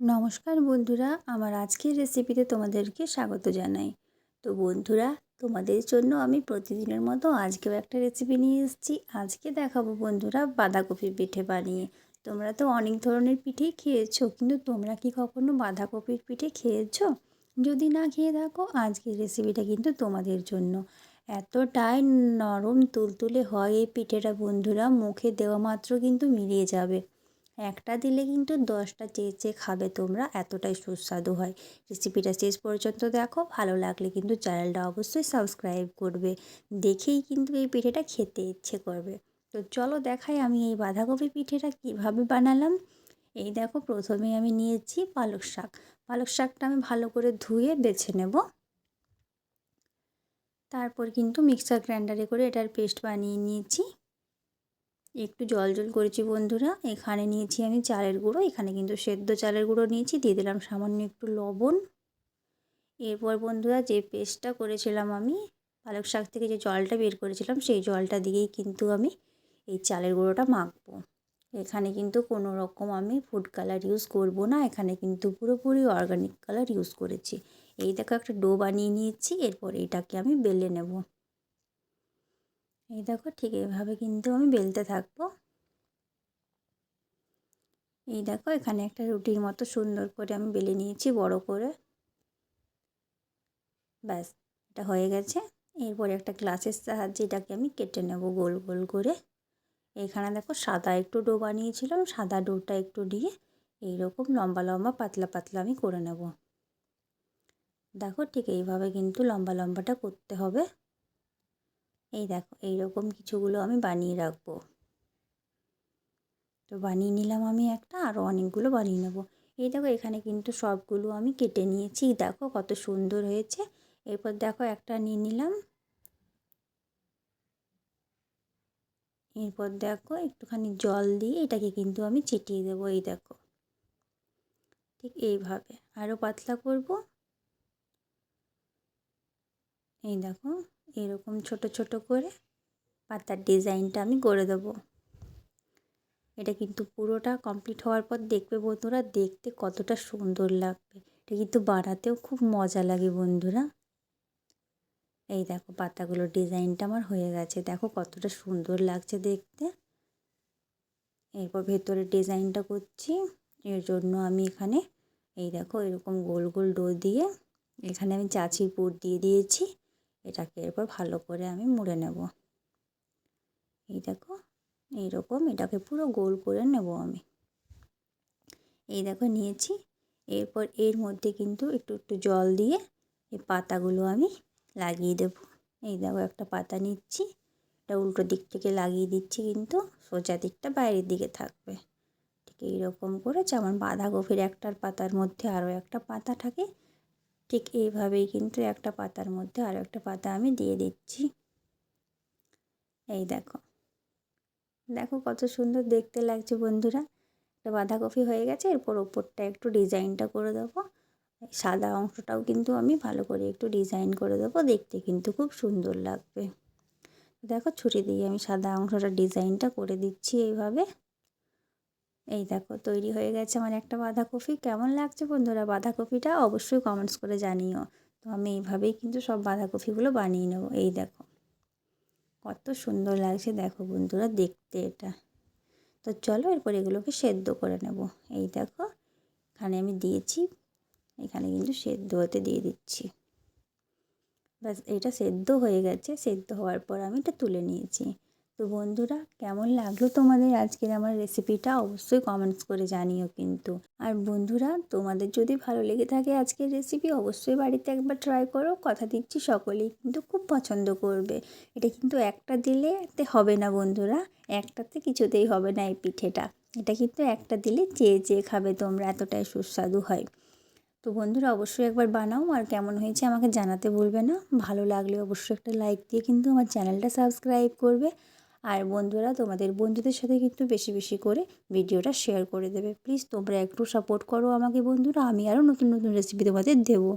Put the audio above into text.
নমস্কার বন্ধুরা, আমার আজকের রেসিপিতে তোমাদেরকে স্বাগত জানাই। তো বন্ধুরা, তোমাদের জন্য আমি প্রতিদিনের মতো আজকেও একটা রেসিপি নিয়ে এসেছি। আজকে দেখাবো বন্ধুরা বাঁধাকপির পিঠে বানিয়ে। তোমরা তো অনেক ধরনের পিঠেই খেয়েছো, কিন্তু তোমরা কি কখনো বাঁধাকপির পিঠে খেয়েছো? যদি না খেয়ে থাকো, আজকের রেসিপিটা কিন্তু তোমাদের জন্য। এতটাই নরম, তুলতুলে হয় এই পিঠেটা বন্ধুরা, মুখে দেওয়া মাত্র কিন্তু মিলিয়ে যাবে। একটা দিলে কিন্তু দশটা চেয়ে চেয়ে খাবে তোমরা এতটাই সুস্বাদু হয়। রেসিপিটা শেষ পর্যন্ত দেখো, ভালো লাগলে কিন্তু চ্যানেলটা অবশ্যই সাবস্ক্রাইব করবে। দেখেই কিন্তু এই পিঠেটা খেতে ইচ্ছে করবে। তো চলো দেখাই আমি এই বাঁধাকপি পিঠেটা কীভাবে বানালাম। এই দেখো প্রথমে আমি নিয়েছি পালক শাক। পালক শাকটা আমি ভালো করে ধুয়ে বেছে নেব। তারপর কিন্তু মিক্সার গ্রাইন্ডারে করে এটার পেস্ট বানিয়ে নিয়েছি। একটু জল জল করেছি বন্ধুরা। এখানে নিয়েছি আমি চালের গুঁড়ো। এখানে কিন্তু সেদ্ধ চালের গুঁড়ো নিয়েছি। দিয়ে দিলাম সামান্য একটু লবণ। এরপর বন্ধুরা যে পেস্টটা করেছিলাম আমি, পালক শাক থেকে যে জলটা বের করেছিলাম, সেই জলটা দিয়েই কিন্তু আমি এই চালের গুঁড়োটা মাখবো। এখানে কিন্তু কোনো রকম আমি ফুড কালার ইউজ করব না। এখানে কিন্তু পুরোপুরি অর্গানিক কালার ইউজ করেছি। এই দেখো একটা ডো বানিয়ে নিয়েছি। এরপর এটাকে আমি বেলে নেব। এই দেখো ঠিক এইভাবে কিন্তু আমি বেলতে থাকব। এই দেখো এখানে একটা রুটির মতো সুন্দর করে আমি বেলে নিয়েছি বড় করে। ব্যাস, এটা হয়ে গেছে। এরপরে একটা গ্লাসের সাহায্যে এটাকে আমি কেটে নেব গোল গোল করে। এখানে দেখো সাদা একটু ডো বানিয়েছিলাম, সাদা ডোটা একটু দিয়ে এইরকম লম্বা লম্বা পাতলা পাতলা আমি করে নেব। দেখো ঠিক এইভাবে কিন্তু লম্বা লম্বাটা করতে হবে। এই দেখো, এইরকম কিছুগুলো আমি বানিয়ে রাখব। তো বানিয়ে নিলাম আমি একটা আরও অনেকগুলো বানিয়ে নেব। এই দেখো, এখানে কিন্তু সবগুলো আমি কেটে নিয়েছি। দেখো কত সুন্দর হয়েছে। এরপর দেখো একটা নিয়ে নিলাম। এরপর দেখো একটুখানি জল দিয়ে এটাকে কিন্তু আমি চিটিয়ে দেবো, এই দেখো। ঠিক এইভাবে। আরও পাতলা করব। এই দেখো, এরকম ছোট ছোট করে পাতার ডিজাইনটা আমি করে দেবো। এটা কিন্তু পুরোটা কমপ্লিট হওয়ার পর দেখবে বন্ধুরা, দেখতে কতটা সুন্দর লাগবে। এটা কিন্তু বানাতেও খুব মজা লাগে বন্ধুরা। এই দেখো, পাতাগুলোর ডিজাইনটা আমার হয়ে গেছে। দেখো কতটা সুন্দর লাগছে দেখতে। এরপর ভেতরের ডিজাইনটা করছি। এর জন্য আমি এখানে, এই দেখো এরকম গোল গোল ডো দিয়ে এখানে আমি চাচির পুর দিয়ে দিয়েছি। এটাকে এরপর ভালো করে আমি মুড়ে নেব। এই দেখো, এইরকম এটাকে পুরো গোল করে নেব আমি। এই দেখো, নিয়েছি। এরপর এর মধ্যে কিন্তু একটু একটু জল দিয়ে এই পাতাগুলো আমি লাগিয়ে দেব। এই দেখো, একটা পাতা নিচ্ছি। এটা উল্টো দিক থেকে লাগিয়ে দিচ্ছি কিন্তু সোজা দিকটা বাইরের দিকে থাকবে। ঠিক এইরকম করে যেমন বাঁধাকপির একটার পাতার মধ্যে আরও একটা পাতা থাকে। ঠিক এইভাবেই কিন্তু একটা পাতার মধ্যে আরও একটা পাতা আমি দিয়ে দিচ্ছি। এই দেখো। দেখো কত সুন্দর দেখতে লাগছে বন্ধুরা। একটা বাঁধাকপি হয়ে গেছে, এরপর ওপরটা একটু ডিজাইনটা করে দেবো। সাদা অংশটাও কিন্তু আমি ভালো করে একটু ডিজাইন করে দেবো, দেখতে কিন্তু খুব সুন্দর লাগবে। দেখো ছুরি দিয়ে আমি সাদা অংশটা ডিজাইনটা করে দিচ্ছি এইভাবে। এই দেখো, তৈরি হয়ে গেছে আমার একটা বাঁধাকপি। কেমন লাগছে বন্ধুরা? বাঁধাকপিটা অবশ্যই কমেন্টস করে জানিও। তো আমি এইভাবেই কিন্তু সব বাঁধাকপিগুলো বানিয়ে নেব। এই দেখো, কত সুন্দর লাগছে দেখো বন্ধুরা, দেখতে এটা। তো চলো এরপর এগুলোকে সেদ্ধ করে নেব। এই দেখো, এখানে আমি দিয়েছি, এখানে কিন্তু সেদ্ধ হতে দিয়ে দিচ্ছি। ব্যাস, এটা সেদ্ধ হয়ে গেছে। সেদ্ধ হওয়ার পর আমি এটা তুলে নিয়েছি। তো বন্ধুরা, কেমন লাগল তোমাদের আজকের আমার রেসিপিটা অবশ্যই কমেন্টস করে জানিও কিন্তু। আর বন্ধুরা, তোমাদের যদি ভালো লেগে থাকে আজকের রেসিপি অবশ্যই বাড়িতে একবার ট্রাই করো। কথা দিচ্ছি সকলেই কিন্তু খুব পছন্দ করবে। এটা কিন্তু একটা দিলে হবে না বন্ধুরা, একটাতে কিছুতেই হবে না এই পিঠেটা। এটা কিন্তু একটা দিলে চেয়ে চেয়ে খাবে তোমরা এতটাই সুস্বাদু হয়। তো বন্ধুরা, অবশ্যই একবার বানাও। আর কেমন হয়েছে আমাকে জানাতে ভুলবে না। ভালো লাগলে অবশ্যই একটা লাইক দিয়ে কিন্তু আমার চ্যানেলটা সাবস্ক্রাইব করবে। আর বন্ধুরা তোমাদের বন্ধুদের সাথে কিন্তু বেশি বেশি করে ভিডিওটা শেয়ার করে দেবে। প্লিজ তোমরা একটু সাপোর্ট করো আমাকে বন্ধুরা, আমি আরও নতুন নতুন রেসিপি তোমাদের দেবো।